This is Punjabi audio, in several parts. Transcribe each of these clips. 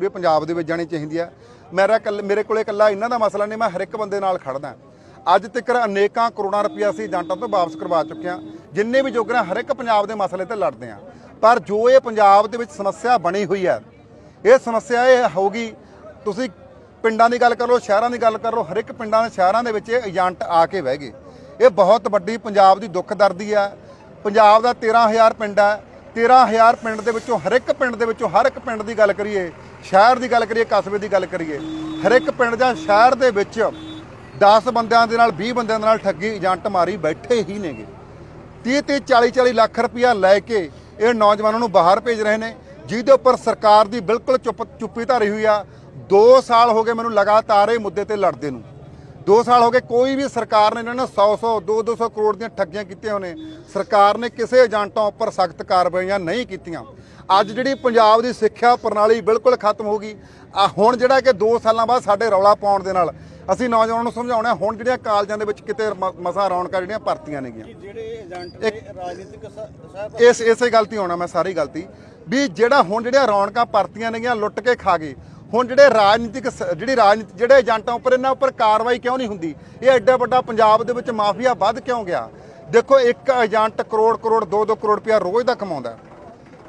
ਪੂਰੇ ਪੰਜਾਬ ਦੇ ਵਿੱਚ ਜਾਣੀ ਚਾਹੀਦੀ ਹੈ ਮੇਰਾ ਕੱਲ- ਮੇਰੇ ਕੋਲੇ ਇਕੱਲਾ ਇਹਨਾਂ ਦਾ ਮਸਲਾ ਨਹੀਂ, ਮੈਂ ਹਰ ਇੱਕ ਬੰਦੇ ਨਾਲ ਖੜਦਾ ਅੱਜ ਤੱਕ ਅਨੇਕਾਂ ਕਰੋੜਾਂ ਰੁਪਇਆ ਅਸੀਂ ਏਜੰਟਾਂ ਤੋਂ ਵਾਪਸ ਕਰਵਾ ਚੁੱਕੇ ਹਾਂ, ਜਿੰਨੇ ਵੀ ਜੋਗਰਾ ਹਰ ਇੱਕ ਪੰਜਾਬ ਦੇ ਮਸਲੇ ਤੇ ਲੜਦੇ ਹਾਂ। ਪਰ ਜੋ ਇਹ ਪੰਜਾਬ ਦੇ ਵਿੱਚ ਸਮੱਸਿਆ ਬਣੀ ਹੋਈ ਹੈ ਇਹ ਸਮੱਸਿਆ ਇਹ ਹੋਗੀ ਤੁਸੀਂ ਪਿੰਡਾਂ ਦੀ ਗੱਲ ਕਰ ਲਓ, ਸ਼ਹਿਰਾਂ ਦੀ ਗੱਲ ਕਰ ਲਓ, ਹਰ ਇੱਕ ਪਿੰਡਾਂ ਦੇ ਸ਼ਹਿਰਾਂ ਦੇ ਵਿੱਚ ਇਹ ਏਜੰਟ ਆ ਕੇ ਬਹਿ ਗਏ। ਇਹ ਬਹੁਤ ਵੱਡੀ ਪੰਜਾਬ ਦੀ ਦੁੱਖ ਦਰਦੀ ਹੈ ਪੰਜਾਬ ਦਾ 13000 ਪਿੰਡ ਹੈ 13000 ਪਿੰਡ ਦੇ ਵਿੱਚੋਂ ਹਰ ਇੱਕ ਪਿੰਡ ਦੇ ਵਿੱਚੋਂ ਹਰ ਇੱਕ ਪਿੰਡ ਦੀ ਗੱਲ ਕਰੀਏ ਸ਼ਹਿਰ ਦੀ ਗੱਲ ਕਰੀਏ, ਕਸਬੇ ਦੀ ਗੱਲ ਕਰੀਏ ਹਰ ਇੱਕ ਪਿੰਡ ਜਾਂ ਸ਼ਹਿਰ ਦੇ ਵਿੱਚ 10 ਬੰਦਿਆਂ ਦੇ ਨਾਲ 20 ਬੰਦਿਆਂ ਦੇ ਨਾਲ ਠੱਗੀ, ਏਜੰਟ ਮਾਰੀ ਬੈਠੇ ਹੀ ਨੇਗੇ। 30 30 40 40 ਲੱਖ ਰੁਪਇਆ ਲੈ ਕੇ ਇਹ ਨੌਜਵਾਨਾਂ ਨੂੰ ਬਾਹਰ ਭੇਜ ਰਹੇ ਨੇ, ਜਿਹਦੇ ਉੱਪਰ ਸਰਕਾਰ ਦੀ ਬਿਲਕੁਲ ਚੁੱਪ, ਚੁੱਪੀ ਧਾਰੀ ਹੋਈ ਆ। 2 ਸਾਲ ਹੋ ਗਏ ਮੈਨੂੰ ਲਗਾਤਾਰ ਇਹ ਮੁੱਦੇ ਤੇ ਲੜਦੇ ਨੂੰ। 2 ਸਾਲ ਹੋ ਗਏ ਕੋਈ ਵੀ ਸਰਕਾਰ ਨੇ ਇਹਨਾਂ ਨੂੰ 100 100 2 200 ਕਰੋੜ ਦੀਆਂ ਠੱਗੀਆਂ ਕੀਤੀਆਂ ਹੋਣੇ ਸਰਕਾਰ ਨੇ ਕਿਸੇ ਏਜੰਟਾਂ ਉੱਪਰ ਸਖਤ ਕਾਰਵਾਈਆਂ ਨਹੀਂ ਕੀਤੀਆਂ। ਅੱਜ ਜਿਹੜੀ ਪੰਜਾਬ ਦੀ ਸਿੱਖਿਆ ਪ੍ਰਣਾਲੀ ਬਿਲਕੁਲ ਖਤਮ ਹੋ ਗਈ। ਆ ਹੁਣ ਜਿਹੜਾ ਕਿ 2 ਸਾਲਾਂ ਬਾਅਦ ਸਾਡੇ ਰੌਲਾ ਪਾਉਣ ਦੇ ਨਾਲ ਅਸੀਂ ਨੌਜਵਾਨਾਂ ਨੂੰ ਸਮਝਾਉਣਾ ਹੁਣ ਜਿਹੜੀਆਂ ਕਾਲਜਾਂ ਦੇ ਵਿੱਚ ਕਿਤੇ ਮਸਾਂ ਰੌਣਕਾਂ ਜਿਹੜੀਆਂ ਭਰਤੀਆਂ ਨੇਗੀਆਂ। ਜਿਹੜੇ ਏਜੰਟ ਨੇ ਰਾਜਨੀਤਿਕ ਇਸ ਇਸੇ ਗਲਤੀ ਹੋਣਾ ਮੈਂ ਸਾਰੀ ਗਲਤੀ ਵੀ ਜਿਹੜਾ ਹੁਣ ਜਿਹੜੀਆਂ ਰੌਣਕਾਂ ਭਰਤੀਆਂ ਨੇਗੀਆਂ ਲੁੱਟ ਕੇ ਖਾ ਗਏ ਹੁਣ ਜਿਹੜੇ ਰਾਜਨੀਤਿਕ ਸ- ਜਿਹੜੀ ਰਾਜਨੀਤੀ ਜਿਹੜੇ ਏਜੰਟਾਂ ਉੱਪਰ ਇਹਨਾਂ ਉੱਪਰ ਕਾਰਵਾਈ ਕਿਉਂ ਨਹੀਂ ਹੁੰਦੀ? ਇਹ ਐਡਾ ਵੱਡਾ ਪੰਜਾਬ ਦੇ ਵਿੱਚ ਮਾਫੀਆ ਵੱਧ ਕਿਉਂ ਗਿਆ? ਦੇਖੋ, ਇੱਕ ਏਜੰਟ ਕਰੋੜ ਕਰੋੜ 2-2 ਕਰੋੜ ਰੁਪਇਆ ਰੋਜ਼ ਦਾ ਕਮਾਉਂਦਾ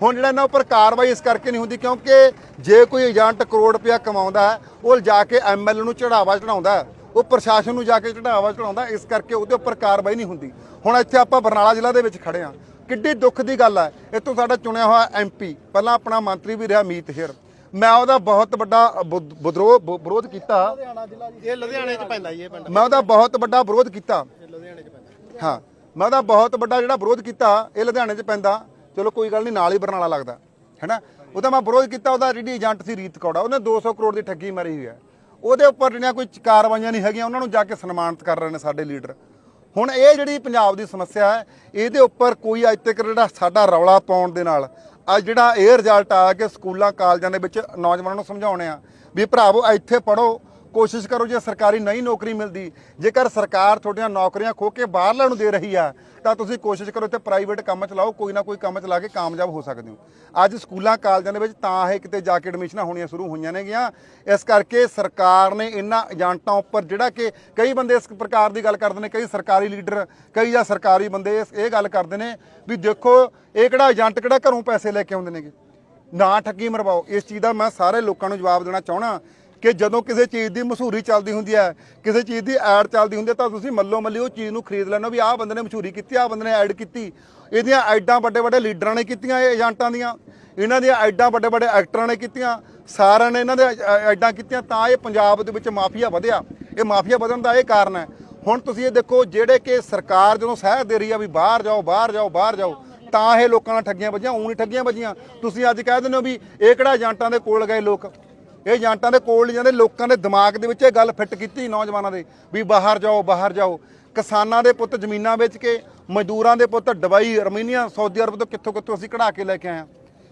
ਹੁਣ ਜਿਹੜਾ ਇਹਨਾਂ ਉੱਪਰ ਕਾਰਵਾਈ ਇਸ ਕਰਕੇ ਨਹੀਂ ਹੁੰਦੀ ਕਿਉਂਕਿ ਜੇ ਕੋਈ ਏਜੰਟ ਕਰੋੜ ਰੁਪਇਆ ਕਮਾਉਂਦਾ ਉਹ ਜਾ ਕੇ ਐਮਐਲਏ ਨੂੰ ਚੜਾਵਾ ਚੜਾਉਂਦਾ ਉਹ ਪ੍ਰਸ਼ਾਸਨ ਨੂੰ ਜਾ ਕੇ ਚੜਾਵਾ ਚੜਾਉਂਦਾ ਇਸ ਕਰਕੇ ਉਹਦੇ ਉੱਪਰ ਕਾਰਵਾਈ ਨਹੀਂ ਹੁੰਦੀ। ਹੁਣ ਇੱਥੇ ਆਪਾਂ ਬਰਨਾਲਾ ਜ਼ਿਲ੍ਹਾ ਦੇ ਵਿੱਚ ਖੜੇ ਆ ਕਿੱਡੀ ਦੁੱਖ ਦੀ ਗੱਲ ਹੈ। ਇੱਥੋਂ ਸਾਡਾ ਚੁਣਿਆ ਹੋਇਆ ਐਮਪੀ ਪਹਿਲਾਂ ਆਪਣਾ ਮੰਤਰੀ ਵੀ ਰਿਹਾ ਮੀਤ ਹੇਰ। ਮੈਂ ਉਹਦਾ ਬਹੁਤ ਵੱਡਾ ਵਿਦ- ਵਿਦਰੋਹ ਵਿਰੋਧ ਕੀਤਾ। ਇਹ ਲੁਧਿਆਣੇ 'ਚ ਪੈਂਦਾ ਜੀ ਇਹ ਪਿੰਡ। ਮੈਂ ਉਹਦਾ ਬਹੁਤ ਵੱਡਾ ਵਿਰੋਧ ਕੀਤਾ। ਲੁਧਿਆਣੇ 'ਚ ਪੈਂਦਾ। ਹਾਂ ਮੈਂ ਉਹਦਾ ਬਹੁਤ ਵੱਡਾ ਜਿਹੜਾ ਵਿਰੋਧ ਕੀਤਾ ਇਹ ਲੁਧਿਆਣੇ 'ਚ ਪੈਂਦਾ। ਚਲੋ ਕੋਈ ਗੱਲ ਨਹੀਂ ਨਾਲ ਹੀ ਬਰਨਾਲਾ ਲੱਗਦਾ ਹੈਨਾ? ਉਹਦਾ ਮੈਂ ਵਿਰੋਧ ਕੀਤਾ ਉਹਦਾ ਜਿਹੜੀ ਏਜੰਟ ਸੀ ਰੀਤ ਕੌੜਾ ਉਹਨੇ 200 ਕਰੋੜ ਦੀ ਠੱਗੀ ਮਾਰੀ ਹੋਈ ਹੈ। ਉਹਦੇ ਉੱਪਰ ਜਿਹੜੀਆਂ ਕੋਈ ਕਾਰਵਾਈਆਂ ਨਹੀਂ ਹੈਗੀਆਂ ਉਹਨਾਂ ਨੂੰ ਜਾ ਕੇ ਸਨਮਾਨਿਤ ਕਰ ਰਹੇ ਨੇ ਸਾਡੇ ਲੀਡਰ। ਹੁਣ ਇਹ ਜਿਹੜੀ ਪੰਜਾਬ ਦੀ ਸਮੱਸਿਆ ਹੈ ਇਹਦੇ ਉੱਪਰ ਕੋਈ ਅੱਜ ਤੱਕ ਜਿਹੜਾ ਸਾਡਾ ਰੌਲਾ ਪਾਉਣ ਦੇ ਨਾਲ ਅੱਜ ਜਿਹੜਾ ਇਹ ਰਿਜ਼ਲਟ ਆ ਕਿ ਸਕੂਲਾਂ, ਕਾਲਜਾਂ ਦੇ ਵਿੱਚ ਨੌਜਵਾਨਾਂ ਨੂੰ ਸਮਝਾਉਣੇ ਆ ਵੀ ਭਰਾਵੋ, ਇੱਥੇ ਪੜੋ ਕੋਸ਼ਿਸ਼ ਕਰੋ ਜੇ ਸਰਕਾਰੀ ਨਹੀਂ ਨੌਕਰੀ ਮਿਲਦੀ, ਜੇਕਰ ਸਰਕਾਰ ਤੁਹਾਡੀਆਂ ਨੌਕਰੀਆਂ ਖੋ ਕੇ ਬਾਹਰਲਿਆਂ ਨੂੰ ਦੇ ਰਹੀ ਆ, ਤਾਂ ਤੁਸੀਂ ਕੋਸ਼ਿਸ਼ ਕਰੋ ਇੱਥੇ ਪ੍ਰਾਈਵੇਟ ਕੰਮ ਚਲਾਓ, ਕੋਈ ਨਾ ਕੋਈ ਕੰਮ ਚਲਾ ਕੇ ਕਾਮਯਾਬ ਹੋ ਸਕਦੇ ਹੋ। ਅੱਜ ਸਕੂਲਾਂ, ਕਾਲਜਾਂ ਦੇ ਵਿੱਚ ਤਾਂ ਇਹ ਕਿਤੇ ਜਾ ਕੇ ਐਡਮਿਸ਼ਨਾਂ ਹੋਣੀਆਂ ਸ਼ੁਰੂ ਹੋਈਆਂ ਨੇਗੀਆਂ। ਇਸ ਕਰਕੇ ਸਰਕਾਰ ਨੇ ਇਹਨਾਂ ਏਜੰਟਾਂ ਉੱਪਰ ਜਿਹੜਾ ਕਿ ਕਈ ਬੰਦੇ ਇਸ ਪ੍ਰਕਾਰ ਦੀ ਗੱਲ ਕਰਦੇ ਨੇ, ਕਈ ਸਰਕਾਰੀ ਲੀਡਰ, ਕਈ ਜਾਂ ਸਰਕਾਰੀ ਬੰਦੇ ਇਹ ਗੱਲ ਕਰਦੇ ਨੇ ਵੀ ਦੇਖੋ, ਇਹ ਕਿਹੜਾ ਏਜੰਟ ਕਿਹੜਾ ਘਰੋਂ ਪੈਸੇ ਲੈ ਕੇ ਆਉਂਦੇ ਨੇਗੇ? ਨਾ ਠੱਗੀ ਮਰਵਾਓ। ਇਸ ਚੀਜ਼ ਦਾ ਮੈਂ ਸਾਰੇ ਲੋਕਾਂ ਨੂੰ ਜਵਾਬ ਦੇਣਾ ਚਾਹਣਾ ਕਿ ਜਦੋਂ ਕਿਸੇ ਚੀਜ਼ ਦੀ ਮਸ਼ਹੂਰੀ ਚੱਲਦੀ ਹੁੰਦੀ ਹੈ, ਕਿਸੇ ਚੀਜ਼ ਦੀ ਐਡ ਚੱਲਦੀ ਹੁੰਦੀ ਹੈ, ਤਾਂ ਤੁਸੀਂ ਮੱਲੋ ਮੱਲੀ ਉਹ ਚੀਜ਼ ਨੂੰ ਖਰੀਦ ਲੈਣਾ ਵੀ ਆਹ ਬੰਦੇ ਨੇ ਮਸ਼ਹੂਰੀ ਕੀਤੀ, ਆਹ ਬੰਦੇ ਨੇ ਐਡ ਕੀਤੀ। ਇਹਦੀਆਂ ਐਡਾਂ ਵੱਡੇ ਵੱਡੇ ਲੀਡਰਾਂ ਨੇ ਕੀਤੀਆਂ ਇਹ ਏਜੰਟਾਂ ਦੀਆਂ। ਇਹਨਾਂ ਦੀਆਂ ਐਡਾਂ ਵੱਡੇ ਵੱਡੇ ਐਕਟਰਾਂ ਨੇ ਕੀਤੀਆਂ। ਸਾਰਿਆਂ ਨੇ ਇਹਨਾਂ ਦੇ ਐਡਾਂ ਕੀਤੀਆਂ, ਤਾਂ ਇਹ ਪੰਜਾਬ ਦੇ ਵਿੱਚ ਮਾਫੀਆ ਵਧਿਆ। ਇਹ ਮਾਫੀਆ ਵਧਣ ਦਾ ਇਹ ਕਾਰਨ ਹੈ। ਹੁਣ ਤੁਸੀਂ ਇਹ ਦੇਖੋ, ਜਿਹੜੇ ਕਿ ਸਰਕਾਰ ਜਦੋਂ ਸਹਿ ਦੇ ਰਹੀ ਆ ਵੀ ਬਾਹਰ ਜਾਓ ਬਾਹਰ ਜਾਓ ਬਾਹਰ ਜਾਓ, ਤਾਂ ਇਹ ਲੋਕਾਂ ਨਾਲ ਠੱਗੀਆਂ ਵੱਜੀਆਂ ਊਂ ਨਹੀਂ ਠੱਗੀਆਂ ਵੱਜੀਆਂ। ਤੁਸੀਂ ਅੱਜ ਕਹਿ ਦਿੰਦੇ ਹੋ ਵੀ ਇਹ ਕਿਹੜਾ ਏਜੰਟਾਂ ਦੇ ਕੋਲ ਗਏ ਲੋਕ? ਇਹ ਏਜੰਟਾਂ ਦੇ ਕੋਲ ਨਹੀਂ ਜਾਂਦੇ, ਲੋਕਾਂ ਦੇ ਦਿਮਾਗ ਦੇ ਵਿੱਚ ਇਹ ਗੱਲ ਫਿੱਟ ਕੀਤੀ ਨੌਜਵਾਨਾਂ ਦੇ ਵੀ ਬਾਹਰ ਜਾਓ ਬਾਹਰ ਜਾਓ। ਕਿਸਾਨਾਂ ਦੇ ਪੁੱਤ ਜ਼ਮੀਨਾਂ ਵੇਚ ਕੇ, ਮਜ਼ਦੂਰਾਂ ਦੇ ਪੁੱਤ ਦੁਬਈ ਅਰਮੀਨੀਆ, ਸਾਊਦੀ ਅਰਬ ਤੋਂ ਕਿੱਥੋਂ ਕਿੱਥੋਂ ਅਸੀਂ ਕਢਾ ਕੇ ਲੈ ਕੇ ਆਏ ਹਾਂ।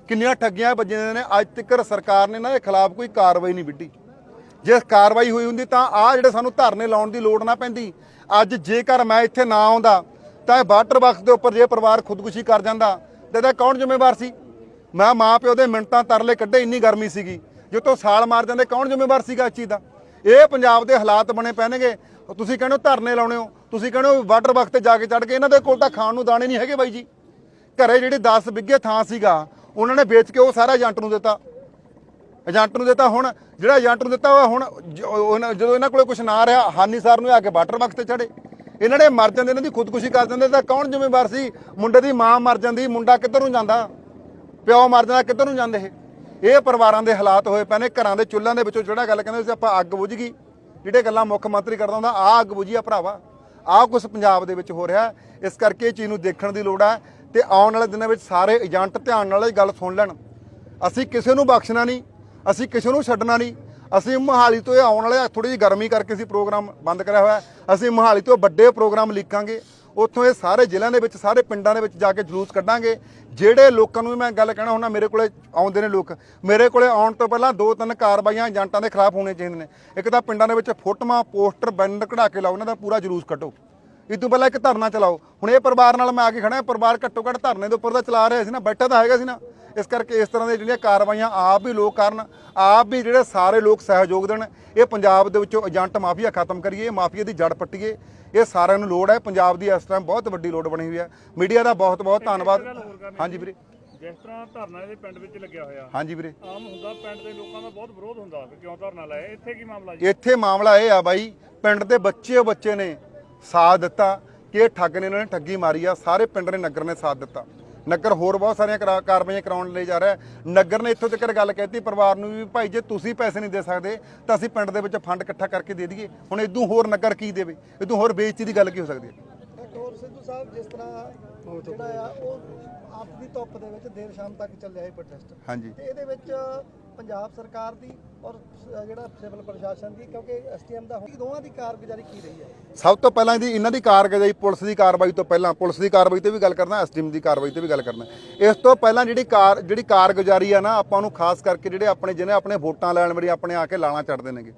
ਕਿੰਨੀਆਂ ਠੱਗੀਆਂ ਵੱਜੀਆਂ ਨੇ, ਅੱਜ ਤੱਕ ਸਰਕਾਰ ਨੇ ਇਹਨਾਂ ਦੇ ਖਿਲਾਫ ਕੋਈ ਕਾਰਵਾਈ ਨਹੀਂ ਵਿੱਢੀ। ਜੇ ਕਾਰਵਾਈ ਹੋਈ ਹੁੰਦੀ ਤਾਂ ਆ ਜਿਹੜੇ ਸਾਨੂੰ ਧਰਨੇ ਲਾਉਣ ਦੀ ਲੋੜ ਨਾ ਪੈਂਦੀ। ਅੱਜ ਜੇਕਰ ਮੈਂ ਇੱਥੇ ਨਾ ਆਉਂਦਾ, ਤਾਂ ਇਹ ਵਾਟਰ ਬਾਕਸ ਦੇ ਉੱਪਰ ਜੇ ਪਰਿਵਾਰ ਖੁਦਕੁਸ਼ੀ ਕਰ ਜਾਂਦਾ, ਤੇ ਇਹਦਾ ਕੌਣ ਜ਼ਿੰਮੇਵਾਰ ਸੀ? ਮੈਂ ਮਾਂ ਪਿਓ ਦੇ ਮਿੰਟਾਂ ਤਰਲੇ ਕੱਢੇ, ਇੰਨੀ ਗਰਮੀ ਸੀਗੀ। ਜੇ ਤੋਂ ਸਾਲ ਮਾਰ ਜਾਂਦੇ, ਕੌਣ ਜ਼ਿੰਮੇਵਾਰ ਸੀਗਾ ਇਸ ਚੀਜ਼ ਦਾ? ਇਹ ਪੰਜਾਬ ਦੇ ਹਾਲਾਤ ਬਣੇ ਪੈਣਗੇ ਤੁਸੀਂ ਕਹਿੰਦੇ ਹੋ ਧਰਨੇ ਲਾਉਣੇ ਹੋ। ਤੁਸੀਂ ਕਹਿੰਦੇ ਹੋ ਵਾਟਰ ਬਾਕਸ ਤੇ ਜਾ ਕੇ ਚੜ ਕੇ ਇਹਨਾਂ ਦੇ ਕੋਲ ਤਾਂ ਖਾਣ ਨੂੰ ਦਾਣੇ ਨਹੀਂ ਹੈਗੇ ਬਾਈ ਜੀ। ਘਰੇ ਜਿਹੜੀ 10 ਬਿੱਗੇ ਥਾਂ ਸੀਗਾ, ਉਹਨਾਂ ਨੇ ਵੇਚ ਕੇ ਉਹ ਸਾਰਾ ਏਜੰਟ ਨੂੰ ਦਿੱਤਾ। ਏਜੰਟ ਨੂੰ ਦਿੱਤਾ ਹੁਣ, ਜਿਹੜਾ ਏਜੰਟ ਨੂੰ ਦਿੱਤਾ ਉਹ ਹੁਣ ਜਦੋਂ ਇਹਨਾਂ ਕੋਲੇ ਕੁਝ ਨਾ ਰਿਹਾ, ਹਾਨੀ ਸਰ ਨੂੰ ਆ ਕੇ ਵਾਟਰ ਬਾਕਸ ਤੇ ਚੜੇ ਇਹਨਾਂ ਨੇ ਮਰ ਜਾਂਦੇ, ਇਹਨਾਂ ਦੀ ਖੁਦਕੁਸ਼ੀ ਕਰ ਦਿੰਦੇ, ਤਾਂ ਕੌਣ ਜ਼ਿੰਮੇਵਾਰ ਸੀ? ਮੁੰਡੇ ਦੀ ਮਾਂ ਮਰ ਜਾਂਦੀ, ਮੁੰਡਾ ਕਿੱਧਰ ਨੂੰ ਜਾਂਦਾ? ਪਿਓ ਮਰ ਜਾਂਦਾ, ਕਿੱਧਰ ਨੂੰ ਜਾਂਦੇ ਇਹ? ਇਹ ਪਰਿਵਾਰਾਂ ਦੇ ਹਾਲਾਤ ਹੋਏ ਪਏ ਨੇ, ਘਰਾਂ ਦੇ ਚੁੱਲ੍ਹਿਆਂ ਦੇ ਵਿੱਚੋਂ ਜਿਹੜਾ ਗੱਲ ਕਹਿੰਦੇ ਸੀ ਆਪਾਂ ਅੱਗ ਬੁਝ ਗਈ। ਜਿਹੜੇ ਗੱਲਾਂ ਮੁੱਖ ਮੰਤਰੀ ਕਰਦਾ ਹੁੰਦਾ, ਆਹ ਅੱਗ ਬੁਝੀ ਆ ਭਰਾਵਾ। ਆਹ ਕੁਝ ਪੰਜਾਬ ਦੇ ਵਿੱਚ ਹੋ ਰਿਹਾ ਇਸ ਕਰਕੇ ਇਹ ਚੀਜ਼ ਨੂੰ ਦੇਖਣ ਦੀ ਲੋੜ ਹੈ ਤੇ ਆਉਣ ਵਾਲੇ ਦਿਨਾਂ ਵਿੱਚ ਸਾਰੇ ਏਜੰਟ ਧਿਆਨ ਨਾਲ ਇਹ ਗੱਲ ਸੁਣ ਲੈਣ। ਅਸੀਂ ਕਿਸੇ ਨੂੰ ਬਖਸ਼ਣਾ ਨਹੀਂ, ਅਸੀਂ ਕਿਸੇ ਨੂੰ ਛੱਡਣਾ ਨਹੀਂ। ਅਸੀਂ ਮੋਹਾਲੀ ਤੋਂ ਇਹ ਆਉਣ ਵਾਲੇ ਥੋੜੀ ਜਿਹੀ ਗਰਮੀ ਕਰਕੇ ਅਸੀਂ ਪ੍ਰੋਗਰਾਮ ਬੰਦ ਕਰਿਆ ਹੋਇਆ। ਅਸੀਂ ਮੋਹਾਲੀ ਤੋਂ ਵੱਡੇ ਪ੍ਰੋਗਰਾਮ ਲਿਖਾਂਗੇ ਉੱਥੋਂ ਇਹ ਸਾਰੇ ਜ਼ਿਲ੍ਹਿਆਂ ਦੇ ਵਿੱਚ, ਸਾਰੇ ਪਿੰਡਾਂ ਦੇ ਵਿੱਚ ਜਾ ਕੇ ਜਲੂਸ ਕੱਢਾਂਗੇ। ਜਿਹੜੇ ਲੋਕਾਂ ਨੂੰ ਵੀ ਮੈਂ ਗੱਲ ਕਹਿਣਾ ਹੁੰਦਾ, ਮੇਰੇ ਕੋਲੇ ਆਉਂਦੇ ਨੇ ਲੋਕ। ਮੇਰੇ ਕੋਲੇ ਆਉਣ ਤੋਂ ਪਹਿਲਾਂ ਦੋ ਤਿੰਨ ਕਾਰਵਾਈਆਂ ਏਜੰਟਾਂ ਦੇ ਖਿਲਾਫ ਹੋਣੀਆਂ ਚਾਹੀਦੇ ਨੇ। ਇੱਕ ਤਾਂ ਪਿੰਡਾਂ ਦੇ ਵਿੱਚ ਫੋਟੋਆਂ, ਪੋਸਟਰ, ਬੈਨਰ ਕਢਾ ਕੇ ਲਾਓ, ਉਹਨਾਂ ਦਾ ਪੂਰਾ ਜਲੂਸ ਕੱਢੋ। ਇਦੋਂ ਪਹਿਲਾਂ ਇੱਕ ਧਰਨਾ ਚਲਾਓ। ਹੁਣ ਇਹ ਪਰਿਵਾਰ ਨਾਲ ਮੈਂ ਆ ਕੇ ਖੜਾ ਪਰਿਵਾਰ ਘੱਟੋ ਘੱਟ ਧਰਨੇ ਦੇ ਉੱਪਰ ਤਾਂ ਚਲਾ ਰਿਹਾ ਸੀ ਨਾ ਬੈਠਾ ਤਾਂ ਹੈਗਾ ਸੀ ਨਾ। ਇਸ ਕਰਕੇ ਇਸ ਤਰ੍ਹਾਂ ਦੀਆਂ ਜਿਹੜੀਆਂ ਕਾਰਵਾਈਆਂ ਆਪ ਵੀ ਲੋਕ ਕਰਨ ਆਪ ਵੀ ਜਿਹੜੇ ਸਾਰੇ ਲੋਕ ਸਹਿਯੋਗ ਦੇਣ ਇਹ ਪੰਜਾਬ ਦੇ ਵਿੱਚੋਂ ਏਜੰਟ ਮਾਫੀਆ ਖਤਮ ਕਰੀਏ ਮਾਫੀਆ ਦੀ ਜੜ ਪੱਟੀਏ। ਇਹ ਸਾਰਿਆਂ ਨੂੰ ਲੋੜ ਹੈ ਪੰਜਾਬ ਦੀ ਇਸ ਟਾਈਮ ਬਹੁਤ ਵੱਡੀ ਲੋੜ ਬਣੀ ਹੋਈ ਹੈ। ਮੀਡੀਆ ਦਾ ਬਹੁਤ ਬਹੁਤ ਧੰਨਵਾਦ। ਹਾਂਜੀ ਵੀਰੇ। ਜਿਸ ਤਰ੍ਹਾਂ ਧਰਨਾ ਇਹਦੇ ਪਿੰਡ ਵਿੱਚ ਲੱਗਿਆ ਹੋਇਆ। ਹਾਂਜੀ ਵੀਰੇ। ਆਮ ਹੁੰਦਾ ਪਿੰਡ ਦੇ ਲੋਕਾਂ ਦਾ ਬਹੁਤ ਵਿਰੋਧ ਹੁੰਦਾ ਕਿਉਂ ਧਰਨਾ ਲਾਇਆ? ਇੱਥੇ ਕੀ ਮਾਮਲਾ ਜੀ? ਇੱਥੇ ਮਾਮਲਾ ਇਹ ਆ ਬਾਈ ਪਿੰਡ ਦੇ ਬੱਚੇ ਬੱਚੇ ਨੇ। ਸਾਥ ਦਿੱਤਾ ਕਿ ਇਹ ਠੱਗ ਨੇ ਇਹਨਾਂ ਨੇ ਠੱਗੀ ਮਾਰੀ ਆ ਸਾਰੇ ਪਿੰਡ ਨੇ ਨਗਰ ਨੇ ਸਾਥ ਦਿੱਤਾ। ਨਗਰ ਹੋਰ ਬਹੁਤ ਸਾਰੀਆਂ ਕਰਾ- ਕਾਰਵਾਈਆਂ ਕਰਾਉਣ ਲਈ ਜਾ ਰਿਹਾ। ਨਗਰ ਨੇ ਇੱਥੋਂ ਤੱਕ ਗੱਲ ਕਹਿਤੀ ਪਰਿਵਾਰ ਨੂੰ ਵੀ ਭਾਈ ਜੇ ਤੁਸੀਂ ਪੈਸੇ ਨਹੀਂ ਦੇ ਸਕਦੇ ਤਾਂ ਅਸੀਂ ਪਿੰਡ ਦੇ ਵਿੱਚ ਫੰਡ ਇਕੱਠਾ ਕਰਕੇ ਦੇ ਦਈਏ। ਹੁਣ ਇਦੋਂ ਹੋਰ ਨਗਰ ਕੀ ਦੇਵੇ? ਇਦੋਂ ਹੋਰ ਬੇਇੱਜ਼ਤੀ ਦੀ ਗੱਲ ਕੀ ਹੋ ਸਕਦੀ ਹੈ? ਹੋਰ ਸਿੱਧੂ ਸਾਹਿਬ ਜਿਸ ਤਰ੍ਹਾਂ ਜਿਹੜਾ ਆ ਉਹ ਆਪ ਦੀ ਧੁੱਪ ਦੇ ਵਿੱਚ ਦੇਰ ਸ਼ਾਮ ਤੱਕ ਚੱਲਿਆ ਇਹ ਪ੍ਰੋਟੈਸਟ ਹਾਂਜੀ। ਤੇ ਇਹਦੇ ਵਿੱਚ ਪੰਜਾਬ ਸਰਕਾਰ ਦੀ ਔਰ ਜਿਹੜਾ ਸਿਵਲ ਪ੍ਰਸ਼ਾਸਨ ਦੀ, ਕਿਉਂਕਿ ਐਸਟੀਐਮ ਦਾ ਦੋਵਾਂ ਦੀ ਕਾਰਗੁਜ਼ਾਰੀ ਕੀ ਰਹੀ ਹੈ? ਸਭ ਤੋਂ ਪਹਿਲਾਂ ਇਹਦੀ, ਇਹਨਾਂ ਦੀ ਕਾਰਗੁਜ਼ਾਰੀ, ਪੁਲਿਸ ਦੀ ਕਾਰਵਾਈ ਤੋਂ ਪਹਿਲਾਂ, ਪੁਲਿਸ ਦੀ ਕਾਰਵਾਈ ਤੇ ਵੀ ਗੱਲ ਕਰਨਾ, ਐਸਟੀਐਮ ਦੀ ਕਾਰਵਾਈ ਤੇ ਵੀ ਗੱਲ ਕਰਨਾ। ਇਸ ਤੋਂ ਪਹਿਲਾਂ ਜਿਹੜੀ ਕਾਰ, ਜਿਹੜੀ ਕਾਰਗੁਜ਼ਾਰੀ ਆ ਨਾ, ਆਪਾਂ ਨੂੰ ਖਾਸ ਕਰਕੇ ਜਿਹੜੇ ਆਪਣੇ, ਜਿਹਨੇ ਆਪਣੇ ਵੋਟਾਂ ਲੈਣ ਵਾਲੀ ਆਪਣੇ ਆ ਕੇ ਲਾਣਾ ਚੜਦੇ ਨੇਗੇ।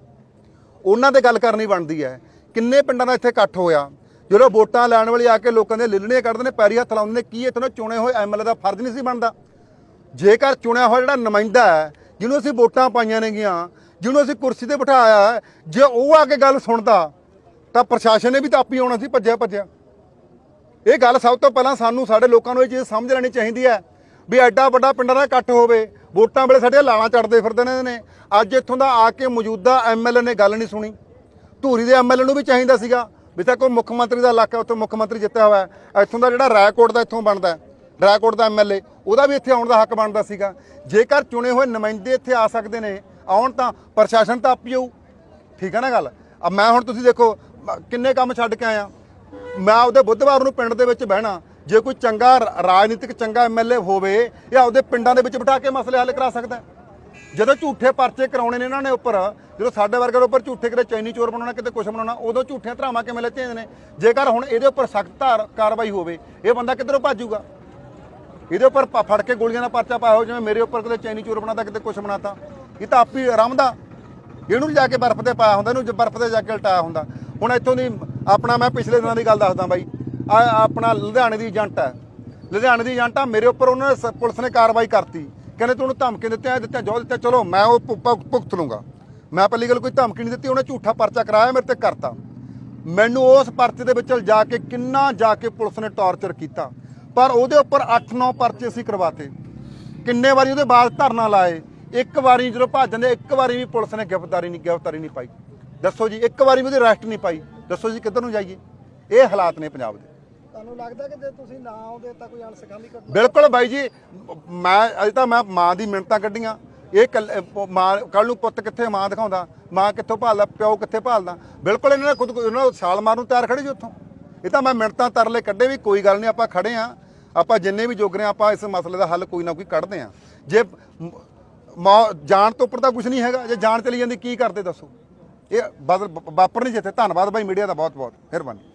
ਉਹਨਾਂ ਤੇ ਗੱਲ ਕਰਨੀ ਬਣਦੀ ਹੈ, ਕਿੰਨੇ ਪਿੰਡਾਂ ਦਾ ਇੱਥੇ ਇਕੱਠ ਹੋਇਆ? ਜਦੋਂ ਵੋਟਾਂ ਲੈਣ ਵਾਲੀ ਆ ਕੇ ਲੋਕਾਂ ਦੇ ਲਿਲਣੇ ਕੱਢਦੇ ਨੇ, ਪੈਰੀ ਹੱਥ ਲਾਉਂਦੇ ਨੇ, ਕੀ ਇੱਥੋਂ ਚੁਣੇ ਹੋਏ ਐਮਐਲਏ ਦਾ ਫਰਜ਼ ਨਹੀਂ ਸੀ ਬਣਦਾ? ਜੇਕਰ ਚੁਣਿਆ ਹੋਇਆ ਜਿਹੜਾ ਨੁਮਾਇੰਦਾ ਹੈ ਜਿਹਨੂੰ ਅਸੀਂ ਵੋਟਾਂ ਪਾਈਆਂ ਨੇਗੀਆਂ, ਜਿਹਨੂੰ ਅਸੀਂ ਕੁਰਸੀ ਤੇ ਬਿਠਾਇਆ ਜੇ ਉਹ ਆ ਕੇ ਗੱਲ ਸੁਣਦਾ, ਤਾਂ ਪ੍ਰਸ਼ਾਸਨ ਨੇ ਵੀ ਤਾਂ ਆਪੀ ਆਉਣਾ ਸੀ, ਭੱਜਿਆ ਭੱਜਿਆ। ਇਹ ਗੱਲ ਸਭ ਤੋਂ ਪਹਿਲਾਂ ਸਾਨੂੰ, ਸਾਡੇ ਲੋਕਾਂ ਨੂੰ ਇਹ ਚੀਜ਼ ਸਮਝ ਲੈਣੀ ਚਾਹੀਦੀ ਹੈ ਵੀ ਐਡਾ ਵੱਡਾ ਪਿੰਡਾਂ ਦਾ ਇਕੱਠ ਹੋਵੇ, ਵੋਟਾਂ ਵੇਲੇ ਸਾਡੇ ਲਾਲਾਂ ਚੜਦੇ ਫਿਰਦੇ ਨੇ ਨੇ ਅੱਜ ਇੱਥੋਂ ਦਾ ਆ ਕੇ ਮੌਜੂਦਾ ਐਮਐਲਏ ਨੇ ਗੱਲ ਨਹੀਂ ਸੁਣੀ। ਧੂਰੀ ਦੇ ਐਮਐਲਏ ਨੂੰ ਵੀ ਚਾਹੀਦਾ ਸੀਗਾ, ਵੀ ਤਾਂ ਕੋਈ ਮੁੱਖ ਮੰਤਰੀ ਦਾ ਇਲਾਕਾ ਉੱਥੇ ਮੁੱਖ ਮੰਤਰੀ ਜਿੱਤਿਆ ਹੋਇਆ ਇੱਥੋਂ ਦਾ ਜਿਹੜਾ ਰਾਏਕੋਟ ਦਾ ਇੱਥੋਂ ਬਣਦਾ ਹੈ, ਰਾਏਕੋਟ ਦਾ ਐਮਐਲਏ ਉਹਦਾ ਵੀ ਇੱਥੇ ਆਉਣ ਦਾ ਹੱਕ ਬਣਦਾ ਸੀਗਾ। ਜੇਕਰ ਚੁਣੇ ਹੋਏ ਨੁਮਾਇੰਦੇ ਇੱਥੇ ਆ ਸਕਦੇ ਨੇ ਆਉਣ ਤਾਂ ਪ੍ਰਸ਼ਾਸਨ ਤਾਂ ਆਪੀ ਆਊ। ਠੀਕ ਹੈ ਨਾ ਗੱਲ? ਆ ਮੈਂ ਹੁਣ ਤੁਸੀਂ ਦੇਖੋ ਕਿੰਨੇ ਕੰਮ ਛੱਡ ਕੇ ਆਇਆ। ਮੈਂ ਉਹਦੇ ਬੁੱਧਵਾਰ ਨੂੰ ਪਿੰਡ ਦੇ ਵਿੱਚ ਬਹਿਣਾ ਜੇ ਕੋਈ ਚੰਗਾ ਰਾਜਨੀਤਿਕ ਚੰਗਾ ਐਮਐਲਏ ਹੋਵੇ ਇਹ ਆਪਦੇ ਪਿੰਡਾਂ ਦੇ ਵਿੱਚ ਬਿਠਾ ਕੇ ਮਸਲੇ ਹੱਲ ਕਰਾ ਸਕਦਾ ਜਦੋਂ ਝੂਠੇ ਪਰਚੇ ਕਰਾਉਣੇ ਨੇ ਇਹਨਾਂ ਨੇ ਉੱਪਰ ਜਦੋਂ ਸਾਡੇ ਵਰਗੇ ਦੇ ਉੱਪਰ ਝੂਠੇ ਕਿਤੇ ਚੈਨੀ ਚੋਰ ਬਣਾਉਣਾ ਕਿਤੇ ਕੁਛ ਬਣਾਉਣਾ ਉਦੋਂ ਝੂਠੀਆਂ ਧਰਾਵਾਂ ਕਿਵੇਂ ਲੈਤੇ ਨੇ? ਜੇਕਰ ਹੁਣ ਇਹਦੇ ਉੱਪਰ ਸਖਤ ਕਾਰਵਾਈ ਹੋਵੇ ਇਹ ਬੰਦਾ ਕਿੱਧਰੋਂ ਭੱਜੂਗਾ ਇਹਦੇ ਉੱਪਰ ਪ- ਫੜ ਕੇ ਗੋਲੀਆਂ ਦਾ ਪਰਚਾ ਪਾਇਆ ਹੋ ਜਿਵੇਂ ਮੇਰੇ ਉੱਪਰ ਕਦੇ ਚੈਨੀ ਚੋਰ ਬਣਾਤਾ ਕਿਤੇ ਕੁਛ ਬਣਾਤਾ। ਇਹ ਤਾਂ ਆਪੀ ਆਰਾਮਦਾ ਇਹਨੂੰ ਜਾ ਕੇ ਬਰਫ਼ ਤੇ ਪਾਇਆ ਹੁੰਦਾ, ਇਹਨੂੰ ਬਰਫ਼ ਤੇ ਜਾ ਕੇ ਲਟਾਇਆ ਹੁੰਦਾ। ਹੁਣ ਇੱਥੋਂ ਦੀ ਆਪਣਾ ਮੈਂ ਪਿਛਲੇ ਦਿਨਾਂ ਦੀ ਗੱਲ ਦੱਸਦਾ ਬਾਈ, ਆ ਆਪਣਾ ਲੁਧਿਆਣੇ ਦੀ ਏਜੰਟ ਹੈ। ਲੁਧਿਆਣੇ ਦੀ ਏਜੰਟ ਆ, ਮੇਰੇ ਉੱਪਰ ਉਹਨਾਂ ਨੇ ਸ- ਪੁਲਿਸ ਨੇ ਕਾਰਵਾਈ ਕਰਤੀ। ਕਹਿੰਦੇ ਤੂੰ ਉਹਨੂੰ ਧਮਕੀ ਦਿੱਤੀਆਂ ਦਿੱਤੀਆਂ ਜੋ ਦਿੱਤੀਆਂ, ਚਲੋ ਮੈਂ ਉਹ ਭੁ- ਭੁਗਤ ਲੂੰਗਾ ਮੈਂ ਪਹਿਲੀ ਗੱਲ ਕੋਈ ਧਮਕੀ ਨਹੀਂ ਦਿੱਤੀ, ਉਹਨੇ ਝੂਠਾ ਪਰਚਾ ਕਰਾਇਆ, ਮੇਰੇ ਤੇ ਕਰਤਾ। ਮੈਨੂੰ ਉਸ ਪਰਚੇ ਦੇ ਵਿੱਚ ਜਾ ਕੇ ਕਿੰਨਾ ਜਾ ਕੇ ਪੁਲਿਸ ਨੇ ਟੌਰਚਰ ਕੀਤਾ। ਪਰ ਉਹਦੇ ਉੱਪਰ 8-9 ਪਰਚੇ ਸੀ ਕਰਵਾਤੇ। ਕਿੰਨੇ ਵਾਰੀ ਉਹਦੇ ਬਾਅਦ ਧਰਨਾ ਲਾਏ ਇੱਕ ਵਾਰੀ ਜਦੋਂ ਭੱਜ ਜਾਂਦੇ ਇੱਕ ਵਾਰੀ ਵੀ ਪੁਲਿਸ ਨੇ ਗ੍ਰਿਫਤਾਰੀ ਨਹੀਂ ਗ੍ਰਿਫਤਾਰੀ ਨਹੀਂ ਪਾਈ। ਦੱਸੋ ਜੀ ਇੱਕ ਵਾਰੀ ਵੀ ਉਹਦੀ ਅਰੈਸਟ ਨਹੀਂ ਪਾਈ। ਦੱਸੋ ਜੀ ਕਿੱਧਰ ਨੂੰ ਜਾਈਏ? ਇਹ ਹਾਲਾਤ ਨੇ ਪੰਜਾਬ ਦੇ। ਤੁਹਾਨੂੰ ਲੱਗਦਾ ਕਿ ਜੇ ਤੁਸੀਂ ਨਾ ਆਉਂਦੇ ਤਾਂ ਕੋਈ ਅਣਸਖਾਮੀ ਘਟਨਾ? ਬਿਲਕੁਲ ਬਾਈ ਜੀ ਮੈਂ ਅਜੇ ਤਾਂ ਮੈਂ ਮਾਂ ਦੀ ਮਿੰਨਤਾਂ ਕੱਢੀਆਂ। ਇਹ ਮਾਂ ਕੱਲ ਨੂੰ ਪੁੱਤ ਕਿੱਥੇ ਮਾਂ ਦਿਖਾਉਂਦਾ? ਮਾਂ ਕਿੱਥੋਂ ਭਾਲਦਾ? ਪਿਓ ਕਿੱਥੇ ਭਾਲਦਾ? ਬਿਲਕੁਲ ਇਹਨਾਂ ਨੇ ਖੁਦ ਉਹਨਾਂ ਨੂੰ ਛਾਲ ਮਾਰਨ ਨੂੰ ਤਿਆਰ ਖੜੇ ਜੀ ਉੱਥੋਂ। ਇਹ ਤਾਂ ਮੈਂ ਮਿੰਨਤਾਂ ਤਰਲੇ ਕੱਢੇ ਵੀ ਕੋਈ ਗੱਲ ਨਹੀਂ, ਆਪਾਂ ਖੜੇ ਆ। ਆਪਾਂ ਜਿੰਨੇ ਵੀ ਜੋਗਰੇ ਆ, ਆਪਾਂ ਇਸ ਮਸਲੇ ਦਾ ਹੱਲ ਕੋਈ ਨਾ ਕੋਈ ਕੱਢਦੇ ਆ। ਜੇ ਮ- ਮੌ- ਜਾਣ ਤੋਂ ਉੱਪਰ ਤਾਂ ਕੁਝ ਨਹੀਂ ਹੈਗਾ। ਜੇ ਜਾਣ ਚਲੀ ਜਾਂਦੀ, ਕੀ ਕਰਦੇ ਦੱਸੋ? ਇਹ ਬਦਲ ਵਾਪਰ ਨਹੀਂ ਜਿੱਥੇ। ਧੰਨਵਾਦ ਬਾਈ ਮੀਡੀਆ ਦਾ ਬਹੁਤ ਬਹੁਤ ਮਿਹਰਬਾਨੀ।